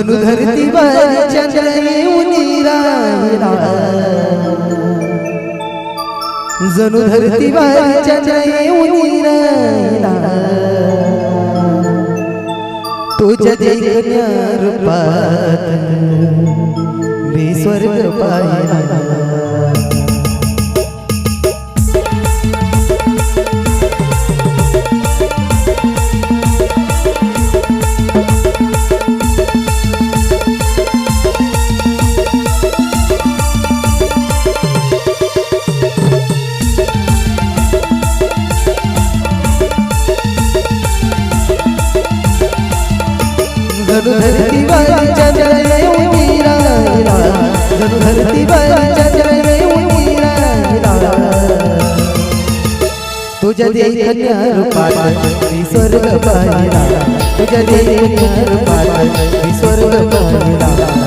जणू धरतीवर चंद्र येऊन राहिला. जणू धरतीवर चंद्र येऊन राहिला. तुझ्या देखण्या रूपात मी स्वर्ग पाहिला. तुझ्या देखण्या रूपात मी स्वर्ग पाहिला तुझ्या देखण्या रूपात मी स्वर्ग पाहिला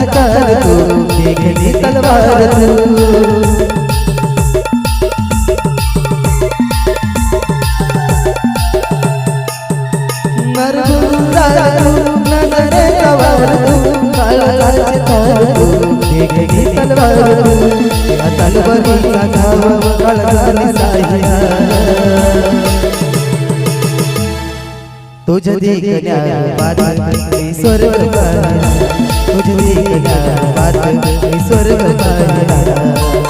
तू देखणी तलवार तू तलवारीचा तुझ देखण्या स्वर्ग मुझे तुझ बात स्वर्ग पाहिला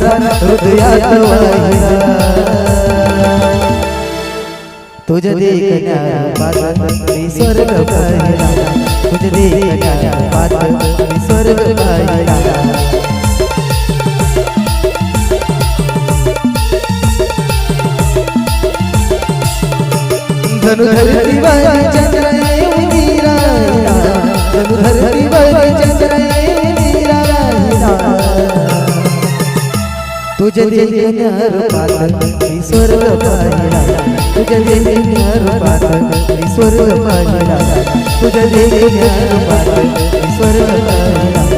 फिरतीचा हृदयात तुझ देखण्या पात मी स्वर्ग पाहिला. तुझ देखण्या पात मी स्वर्ग पाहिला. धनु चंद्र धनु चंद्र तुझ्या देखण्या रूपात मी स्वर्ग पाहिला. तुझ्या देखण्या रूपात मी स्वर्ग पाहिला. तुझ्या देखण्या रूपात मी स्वर्ग पाहिला.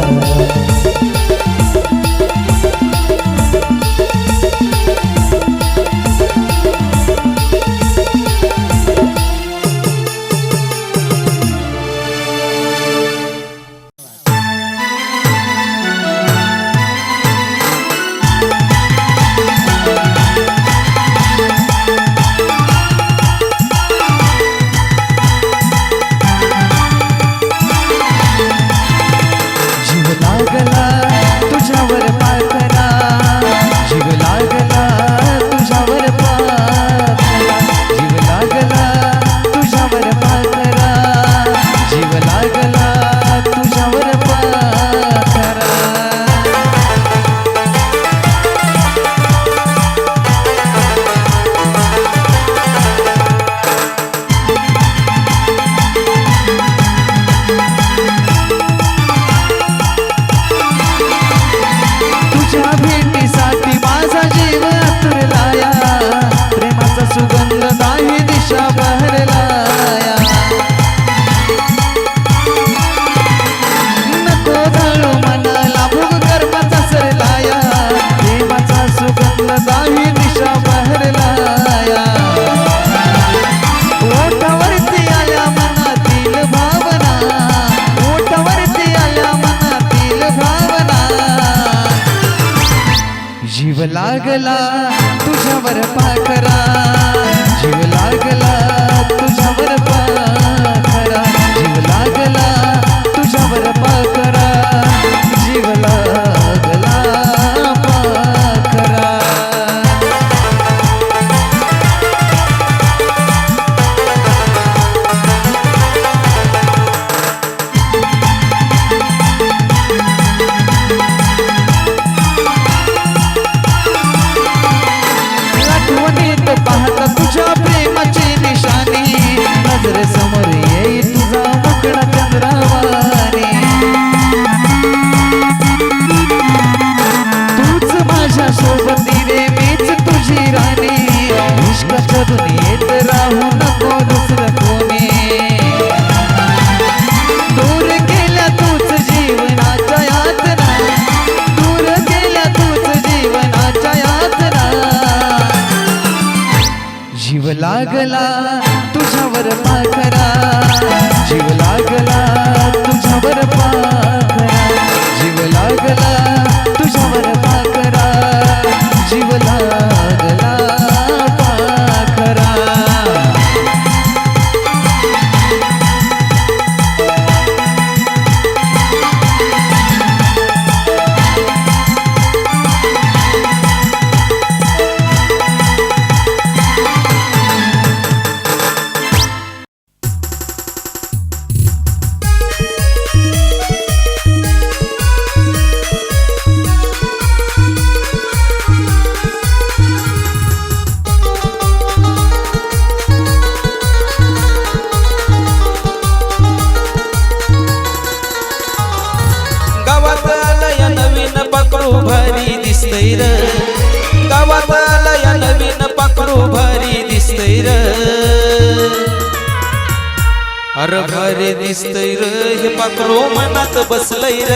अरे भारी दिसतय र हे पाखरो मनात बसलय र.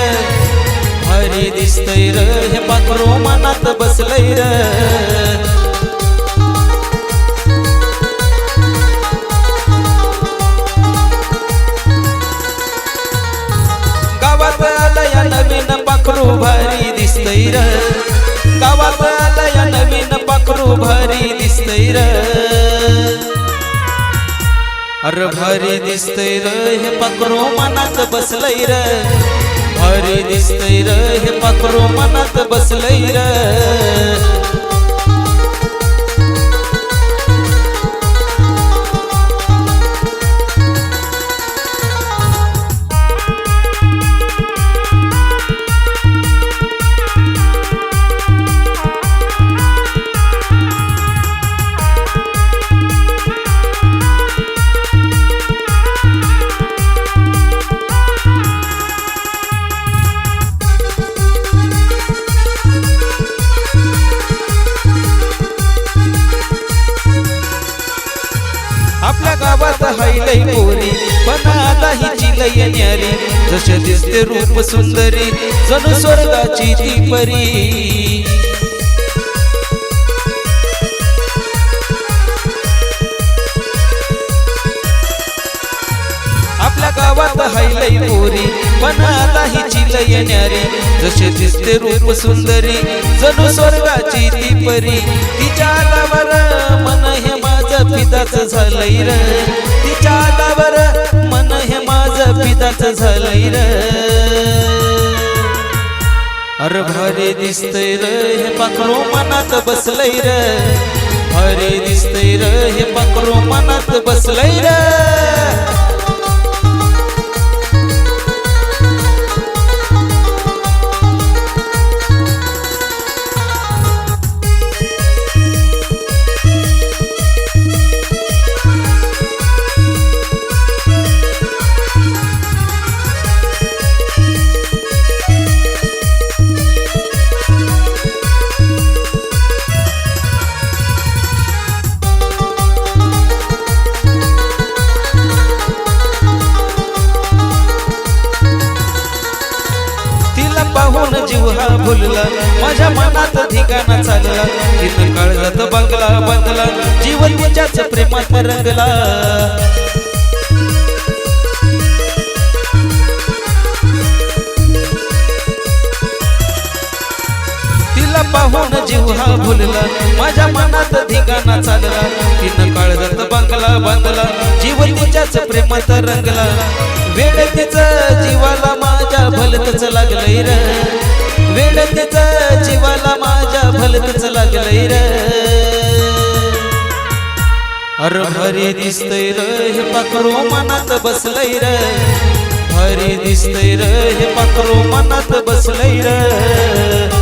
भारी दिसतय र हे पाखरो मनात बसलय र. गावात या नवीन पाखरू भारी दिसतय र. गावात या नवीन पाखरू भारी दिसतय र. अरे भारी दिसतय र हे पाखरू मनात बसलय र. भारी दिसतय र हे पाखरू मनात बसलय र. गावात पोरी पण आता हिची लय न्यारी. जसे दिसते रूप सुंदरी जणू स्वर्गाची ती परी. आपल्या गावात हायलय पोरी पण आता हिची लय न्यारी. जसे दिसते रूप सुंदरी जणू स्वर्गाची ती परी. तिच्या माझं पिताच झालंय र. तिच्या आलावर मन हे माझं पिताच झालंय र. अरे भारी दिसतय र हे पाखरू मनात बसलय र. भारी दिसतय र हे पाखरू मनात बसलय र. ठिकाणा चालला तिथं काळजात बंगला बंगला जीवन तिच्याच प्रेमात रंगला तिला पाहून जीव हा भुलला. माझ्या मनात धिगाणा चालला. तिनं काळजात बंगला बंगला जीवन तिच्याच प्रेमात रंगला. वेळ तिचं जीवाला माझ्या भलतच लागलंय र. वेळ जीवाला माझ्या भलतच लागलंय र. अरे भारी दिसतय र हे पाखरू मनात बसलंय र. भारी दिसतय र हे पाखरू मनात बसलंय र.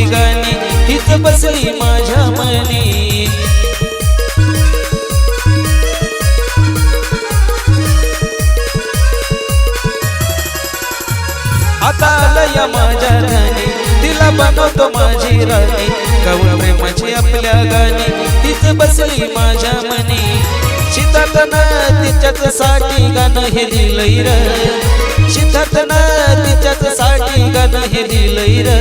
प्रेमाची गाणी हीच बसली माझ्या मनी. आता आलय माझ्या गाणी तिला बनवतो माझी राणी. कवळ प्रेमाची आपल्या गाणी तीच बसली माझ्या मनी. शीतातन तिच्याच साठी गाणं हे लिहिलंय र. शीतातन तिच्याच साठी गाणं हे लिहिलंय र.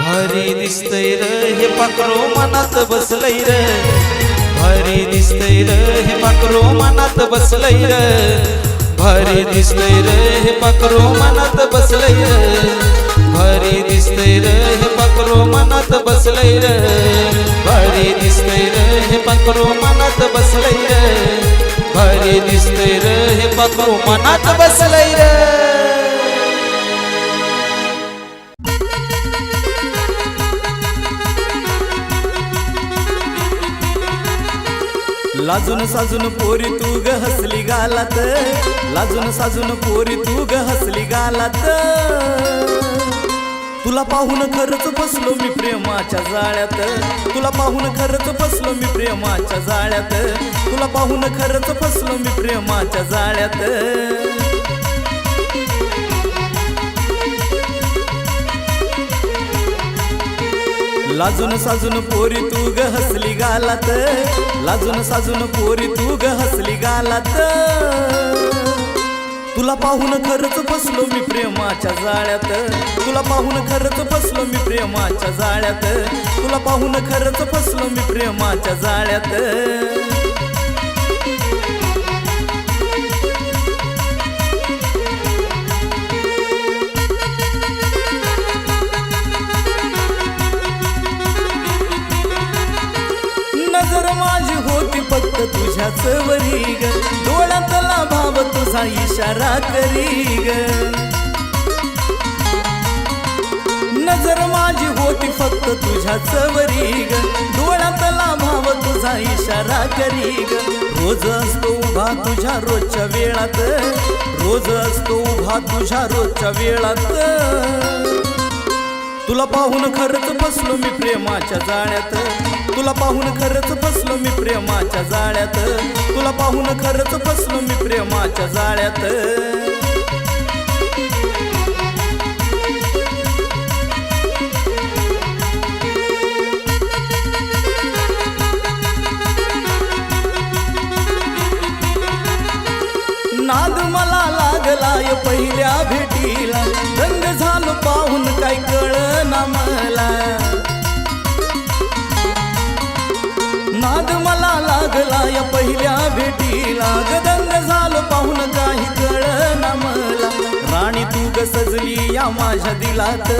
भारी दिसतय र हे पाकरो मनात बसलय र. भारी दिसतय र हे पाकरो मनात बसलंय र. भारी दिसतय र हे पाकरो मनात बसलय र. भारी दिसतय र हे पाखरो मनात बसलय र. भारी दिसतय र हे पाखरो मनात बसलय र. भारी दिसतय र हे पाखरो मनात बसलय र. लाजून साजून पोरी तू ग हसली गालात. लाजून साजून पोरी तू ग हसली गालात. तुला पाहून खरंच बसलो मी प्रेमाच्या जाळ्यात. तुला पाहून खरंच बसलो मी प्रेमाच्या जाळ्यात. तुला पाहून खरंच बसलो मी प्रेमाच्या जाळ्यात. लाजून साजून पोरी तू ग हसली गालात. लाजून साजून पोरी तू ग हसली गालात. तुला पाहून खरंच बसलो मी प्रेमाच्या जाळ्यात. तुला पाहून खरंच बसलो मी प्रेमाच्या जाळ्यात. तुला पाहून खरंच बसलो मी प्रेमाच्या जाळ्यात. नजर माझी होती फक्त तुझ्याच वरी ग अशा रात्री ग. नजर माझी होती फक्त तुझ्या चवरी ग. डोळ्यातला भाव तुझा इशारा करी ग. रोज असतो उभा तुझ्या रोजच्या वेळात. रोज असतो उभा तुझ्या रोजच्या वेळात. तुला पाहून खरंच फसलो मी प्रेमाच्या जाण्यात तुला पाहून खरंच फसलो मी प्रेमाच्या जाळ्यात. तुला पाहून खरंच फसलो मी प्रेमाच्या जाळ्यात. या माझ्या दिलात.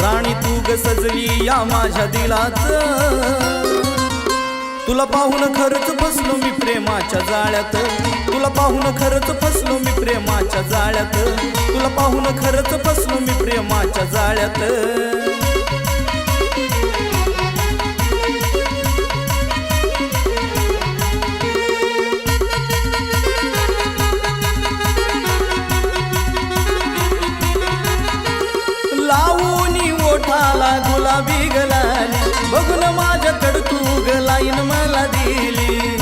राणी तू ग सजली या माझ्या दिलात. तुला पाहून खरंच फसलो मी प्रेमाच्या जाळ्यात. तुला पाहून खरंच फसलो मी प्रेमाच्या जाळ्यात. तुला पाहून खरंच फसलो मी प्रेमाच्या जाळ्यात. लावूनी ओठाला गुलाबी बघून माझ्या तू ग लाईन मला दिली.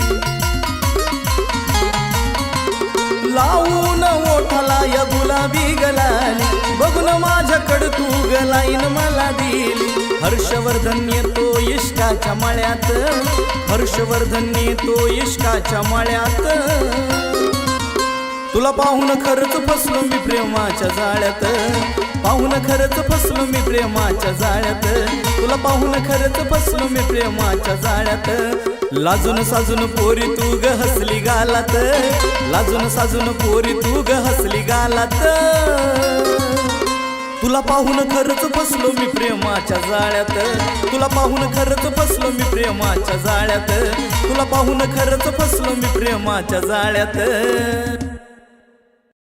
लावून ओठाला या गुलाबी गलाली. बघून माझ्याकडं तू गलाईन मला दिली. हर्षवर्धन येतो इष्टाच्या मळ्यात. हर्षवर्धन येतो इष्टाच्या मळ्यात. तुला पाहून खरंच फसलो मी प्रेमाच्या जाळ्यात. पाहून खरंच फसलो मी प्रेमाच्या जाळ्यात. तुला पाहून खरंच फसलो मी प्रेमाच्या जाळ्यात. लाजून साजून पोरी तू ग हसली गालात. लाजून साजून पोरी तू ग हसली गालात. तुला पाहून खरंच फसलो मी प्रेमाच्या जाळ्यात. तुला पाहून खरंच फसलो मी प्रेमाच्या जाळ्यात. तुला पाहून खरंच फसलो मी प्रेमाच्या जाळ्यात.